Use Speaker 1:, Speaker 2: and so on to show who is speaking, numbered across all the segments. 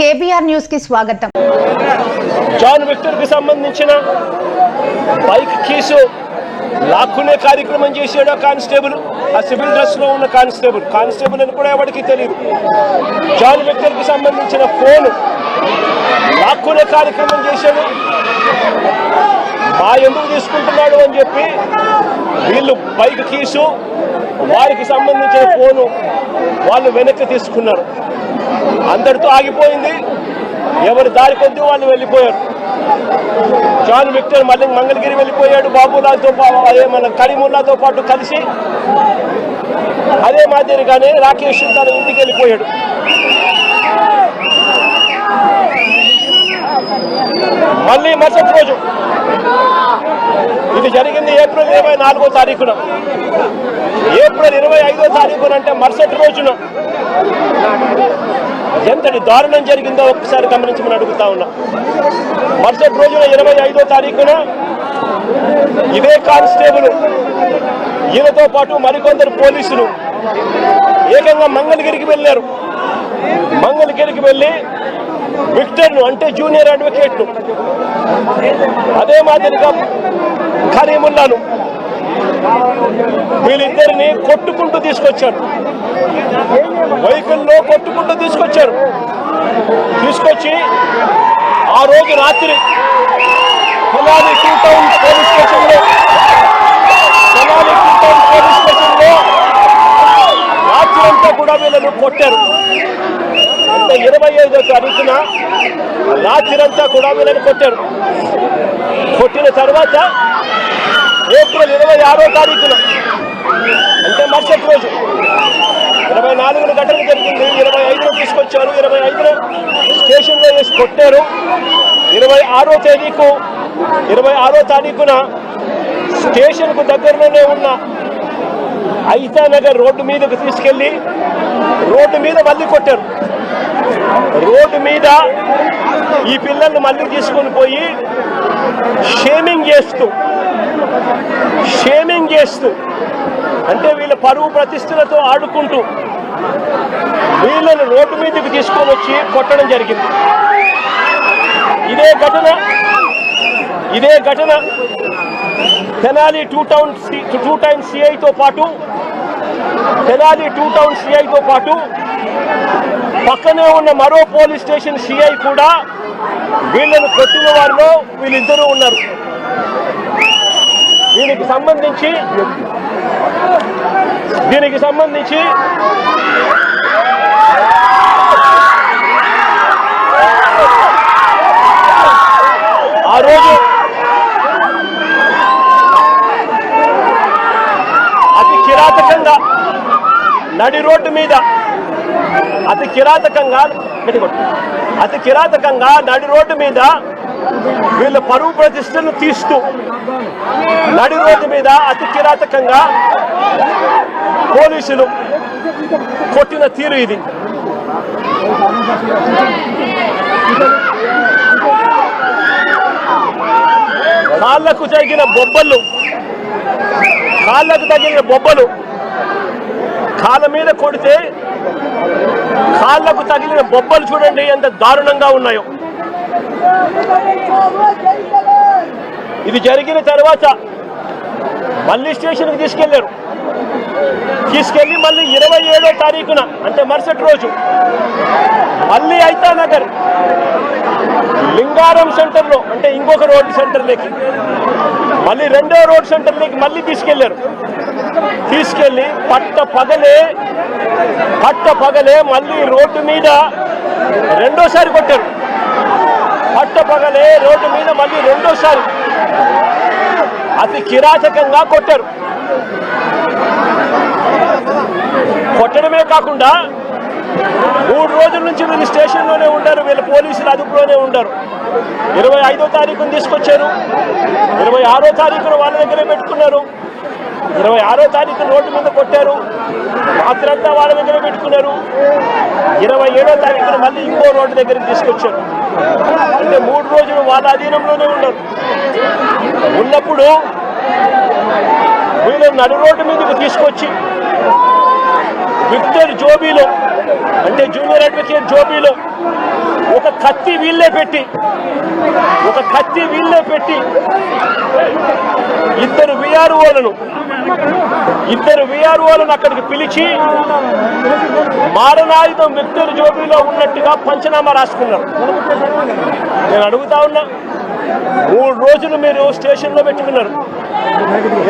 Speaker 1: KBR న్యూస్కి స్వాగతం.
Speaker 2: John విక్టర్కి సంబంధించిన బైక్ కీసు లాక్కునే కార్యక్రమం చేసాడు ఆ కానిస్టేబుల్. ఆ సివిల్ డ్రెస్లో ఉన్న కానిస్టేబుల్. కానిస్టేబుల్ అని కూడా ఎవరికి తెలియదు. జాన్ విక్టర్కి సంబంధించిన ఫోన్ లాక్కునే కార్యక్రమం చేశాడు. మా ఎందుకు తీసుకుంటున్నాడు అని చెప్పి వీళ్ళు బైక్ కీసు వారికి సంబంధించిన ఫోను వాళ్ళు వెనక్కి తీసుకున్నారు. అందరితో ఆగిపోయింది. ఎవరి దారి కొద్దీ వాళ్ళు వెళ్ళిపోయారు. జాన్ విక్టర్ మళ్ళీ మంగళగిరి వెళ్ళిపోయాడు. బాబులాతో అదే మన కరీముల్లాతో పాటు కలిసి అదే మాదిరిగానే రాకేష్ తన ఇంటికి వెళ్ళిపోయాడు. మళ్ళీ మరుసటి రోజు ఇది జరిగింది ఏప్రిల్ ఇరవై నాలుగో తారీఖున. ఏప్రిల్ ఇరవై ఐదో తారీఖున అంటే మరుసటి రోజున. ఎంతటి దారుణం జరిగిందో ఒకసారి గమనించమని అడుగుతా ఉన్నా. మరుసటి రోజున ఇరవై ఐదో తారీఖున ఇదే కానిస్టేబుల్ ఈయనతో పాటు మరికొందరు పోలీసులు ఏకంగా మంగళగిరికి వెళ్ళారు. మంగళగిరికి వెళ్ళి విక్టర్ను అంటే జూనియర్ అడ్వకేట్ను అదే మాదిరిగా కరీముల్లాను వీళ్ళిద్దరిని కొట్టుకుంటూ తీసుకొచ్చారు వెహికల్లో కొట్టుకుంటూ తీసుకొచ్చారు తీసుకొచ్చి ఆ రోజు రాత్రి తెనాలి టూ టౌన్ పోలీస్ స్టేషన్లో తెనాలి టూ టౌన్ పోలీస్ స్టేషన్లో రాత్రి అంతా కూడా వీళ్ళను కొట్టారు. అంటే ఇరవై అడుగుతున్నా రాత్రిరంతా కూడా వీళ్ళని కొట్టారు కొట్టిన తర్వాత ఏప్రిల్ ఇరవై ఆరో తారీఖున అంటే మరుసటి రోజు ఇరవై నాలుగున ఘటన జరిగింది. ఇరవై ఐదులో తీసుకొచ్చారు ఇరవై ఐదులో స్టేషన్లో వేసి కొట్టారు. ఇరవై ఆరో తేదీకు ఇరవై ఆరో తారీఖున స్టేషన్కు దగ్గరలోనే ఉన్న ఐతానగర్ రోడ్డు మీదకు తీసుకెళ్ళి రోడ్డు మీద మళ్ళీ కొట్టారు. రోడ్డు మీద ఈ పిల్లల్ని మళ్ళీ తీసుకొని పోయి షేమింగ్ చేస్తూ షేమింగ్ చేస్తూ అంటే వీళ్ళ పరువు ప్రతిష్టలతో ఆడుకుంటూ వీళ్ళని రోడ్డు మీదకి తీసుకొని వచ్చి కొట్టడం జరిగింది. ఇదే ఘటన ఇదే ఘటన Tenali two town two time సిఐతో పాటు తెనాలి టూ టౌన్ సిఐతో పాటు. పక్కనే ఉన్న మరో పోలీస్ స్టేషన్ సిఐ కూడా వీళ్ళను కొట్టిన వారిలో వీళ్ళిద్దరూ ఉన్నారు. దీనికి సంబంధించి దీనికి సంబంధించి ఆ రోజు అతి కిరాతకంగా నడి రోడ్డు మీద. అతి కిరాతకంగా అతి కిరాతకంగా నడి రోడ్డు మీద వీళ్ళ పరువు ప్రతిష్టను తీస్తూ నడి రోడ్డు మీద అతి కిరాతకంగా పోలీసులు కొట్టిన తీరు ఇది. కాళ్ళకు తగిన బొబ్బలు కాళ్ళకు తగిన బొబ్బలు కాళ్ళ మీద కొడితే కాళ్ళకు తగిలిన బొబ్బలు చూడండి ఎంత దారుణంగా ఉన్నాయో. ఇది జరిగిన తర్వాత మళ్ళీ స్టేషన్కి తీసుకెళ్ళారు. తీసుకెళ్ళి మళ్ళీ ఇరవై ఏడో తారీఖున అంటే మరుసటి రోజు మళ్ళీ ఐతానగర్ లింగారం సెంటర్లో అంటే ఇంకొక రోడ్ సెంటర్లోకి మళ్ళీ రెండో రోడ్ సెంటర్లోకి మళ్ళీ తీసుకెళ్ళారు. తీసుకెళ్ళి పట్ట పగలే పట్ట పగలే మళ్ళీ రోడ్డు మీద రెండోసారి కొట్టారు. పట్ట పగలే రోడ్డు మీద మళ్ళీ రెండోసారి అతి కిరాచకంగా కొట్టారు. కొట్టడమే కాకుండా మూడు రోజుల నుంచి వీళ్ళు స్టేషన్లోనే ఉంటారు వీళ్ళ పోలీసులు అదుపులోనే ఉంటారు. ఇరవై ఐదో తారీఖున తీసుకొచ్చారు. ఇరవై ఆరో తారీఖున వాళ్ళ దగ్గరే పెట్టుకున్నారు. ఇరవై ఆరో తారీఖు రోడ్డు మీద కొట్టారు. రాత్రంతా వాళ్ళ దగ్గర పెట్టుకున్నారు. ఇరవై ఏడో తారీఖున మళ్ళీ ఇంకో రోడ్డు దగ్గరికి తీసుకొచ్చారు. అంటే మూడు రోజులు వాళ్ళ అధీనంలోనే ఉన్నారు. ఉన్నప్పుడు వీళ్ళు నడు రోడ్డు మీదకి తీసుకొచ్చి విక్టర్ జోబీలో అంటే జూనియర్ అడ్వకేట్ జోబీలో ఒక కత్తి వీళ్ళే పెట్టి ఒక కత్తి వీళ్ళే పెట్టి ఇద్దరు విఆర్ఓలను ఇద్దరు విఆర్ఓలను అక్కడికి పిలిచి మారణాయుధం వ్యక్తుల జోబీలో ఉన్నట్టుగా పంచనామా రాసుకున్నారు. నేను అడుగుతా ఉన్నా మూడు రోజులు మీరు స్టేషన్లో పెట్టుకున్నారు.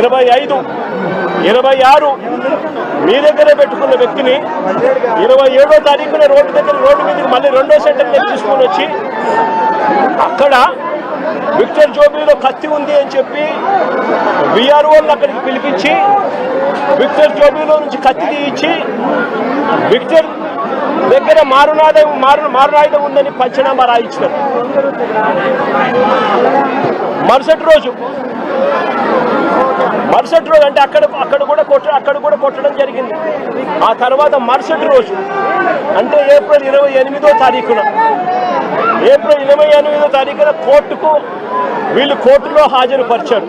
Speaker 2: ఇరవై ఐదు ఇరవై ఆరు మీ దగ్గరే పెట్టుకున్న వ్యక్తిని ఇరవై ఏడో తారీఖున రోడ్డు దగ్గర రోడ్డు మీదకి మళ్ళీ రెండో సెంటర్ మీద తీసుకొని వచ్చి అక్కడ విక్టర్ జోబీలో కత్తి ఉంది అని చెప్పి విఆర్ఓలను అక్కడికి పిలిపించి విక్టర్ జోబీలో నుంచి కత్తి తీయించి విక్టర్ దగ్గర మారునాదం మారు మారునాయుధం ఉందని పంచనామా రాయించినారు. మరుసటి రోజు మరుసటి రోజు అంటే అక్కడ అక్కడ కూడా కొట్ట అక్కడ కూడా కొట్టడం జరిగింది. ఆ తర్వాత మరుసటి రోజు అంటే ఏప్రిల్ ఇరవై ఎనిమిదో తారీఖున. ఏప్రిల్ ఇరవై ఎనిమిదో తారీఖున కోర్టుకు వీళ్ళు కోర్టులో హాజరుపరిచారు.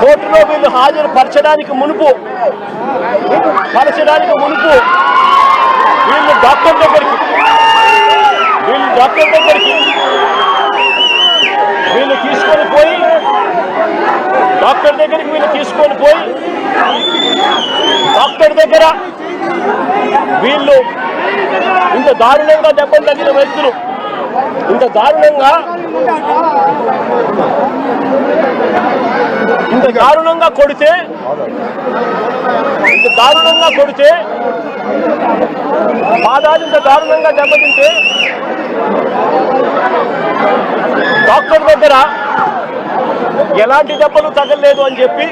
Speaker 2: కోర్టులో వీళ్ళు హాజరుపరచడానికి మునుపు పరచడానికి మునుపు వీళ్ళు డాక్టర్ దగ్గరికి వీళ్ళు డాక్టర్ దగ్గరికి వీళ్ళు తీసుకొని పోయి డాక్టర్ దగ్గరికి వీళ్ళు తీసుకొని పోయి డాక్టర్ దగ్గర వీళ్ళు ఇంత దారుణంగా దెబ్బలు తగిన వ్యక్తులు ఇంత దారుణంగా ఇంత దారుణంగా కొడితే ఇంత దారుణంగా కొడితే పాదాలు ఇంత దారుణంగా దెబ్బతింటే డాక్టర్ దగ్గర ఎలాంటి దెబ్బలు తగలలేదు అని చెప్పి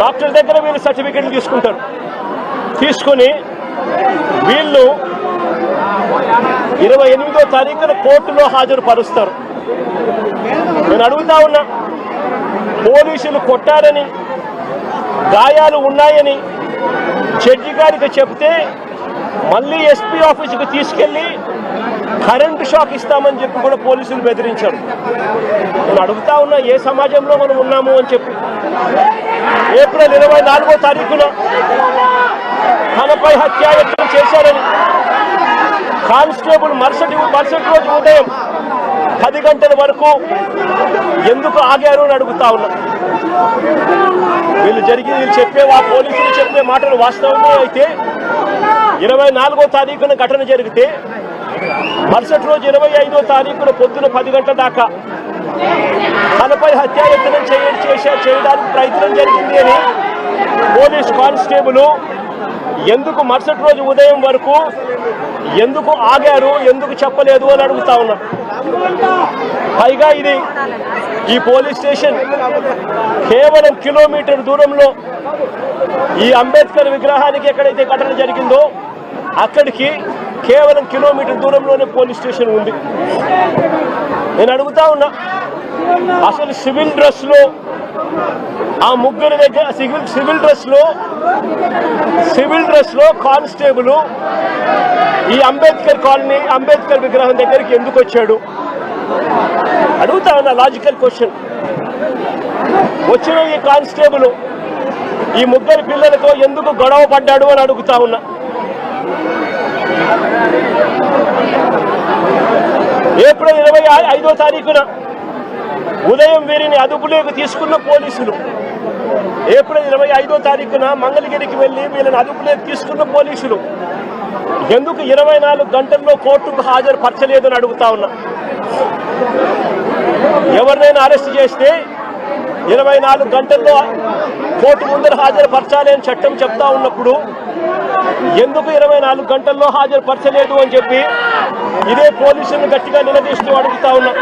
Speaker 2: డాక్టర్ దగ్గర వీళ్ళు సర్టిఫికెట్లు తీసుకుంటారు. తీసుకుని వీళ్ళు ఇరవై ఎనిమిదో తారీఖున కోర్టులో హాజరుపరుస్తారు. నేను అడుగుతా ఉన్నా పోలీసులు కొట్టారని గాయాలు ఉన్నాయని జడ్జి గారికి చెప్తే మళ్ళీ ఎస్పీ ఆఫీసుకు తీసుకెళ్ళి కరెంటు షాక్ ఇస్తామని చెప్పి కూడా పోలీసులు బెదిరించారు. నేను అడుగుతా ఉన్నా ఏ సమాజంలో మనం ఉన్నాము అని చెప్పి. ఏప్రిల్ ఇరవై నాలుగో తారీఖున తనపై హత్యాయత్నం చేశారని కానిస్టేబుల్ మరుసటి మరుసటి రోజు ఉదయం పది గంటల వరకు ఎందుకు ఆగారు అని అడుగుతా ఉన్నా. వీళ్ళు జరిగి వీళ్ళు చెప్పే ఆ పోలీసులు చెప్పే మాటలు వాస్తవమే అయితే ఇరవై నాలుగో తారీఖున ఘటన జరిగితే మరుసటి రోజు ఇరవై ఐదో తారీఖున పొద్దున పది గంటల దాకా తనపై హత్యాయత్నం చేయ చేసే చేయడానికి ప్రయత్నం జరిగింది అని పోలీస్ కానిస్టేబుల్ ఎందుకు మరుసటి రోజు ఉదయం వరకు ఎందుకు ఆగారు ఎందుకు చెప్పలేదు అని అడుగుతా ఉన్నా. పైగా ఇది ఈ పోలీస్ స్టేషన్ కేవలం కిలోమీటర్ దూరంలో ఈ అంబేద్కర్ విగ్రహానికి ఎక్కడైతే ఘటన జరిగిందో అక్కడికి కేవలం కిలోమీటర్ దూరంలోనే పోలీస్ స్టేషన్ ఉంది. నేను అడుగుతా ఉన్నా అసలు సివిల్ డ్రెస్లో ఆ ముగ్గురు దగ్గర సివిల్ సివిల్ డ్రెస్లో సివిల్ డ్రెస్లో కానిస్టేబుల్ ఈ అంబేద్కర్ కాలనీ అంబేద్కర్ విగ్రహం దగ్గరికి ఎందుకు వచ్చాడు? అడుగుతా ఉన్న లాజికల్ క్వశ్చన్ వచ్చిన ఈ కానిస్టేబుల్ ఈ ముగ్గురు పిల్లలతో ఎందుకు గొడవ పడ్డాడు అని అడుగుతా ఉన్నా. ఏప్రిల్ ఇరవై ఐదో తారీఖున ఉదయం వీరిని అదుపులోకి తీసుకున్న పోలీసులు. ఏప్రిల్ ఇరవై ఐదో తారీఖున మంగళగిరికి వెళ్ళి వీళ్ళని అదుపులోకి తీసుకున్న పోలీసులు. ఎందుకు ఇరవై నాలుగు గంటల్లో కోర్టుకు హాజరు పరచలేదని అడుగుతా ఉన్నా. ఎవరినైనా అరెస్ట్ చేస్తే ఇరవై నాలుగు గంటల్లో కోర్టు ముందర హాజరుపరచాలి అని చట్టం చెప్తా ఉన్నప్పుడు ఎందుకు ఇరవై నాలుగు గంటల్లో హాజరుపరచలేదు అని చెప్పి ఇదే పోలీసులను గట్టిగా నిలదీస్తూ అడుగుతా ఉన్నా.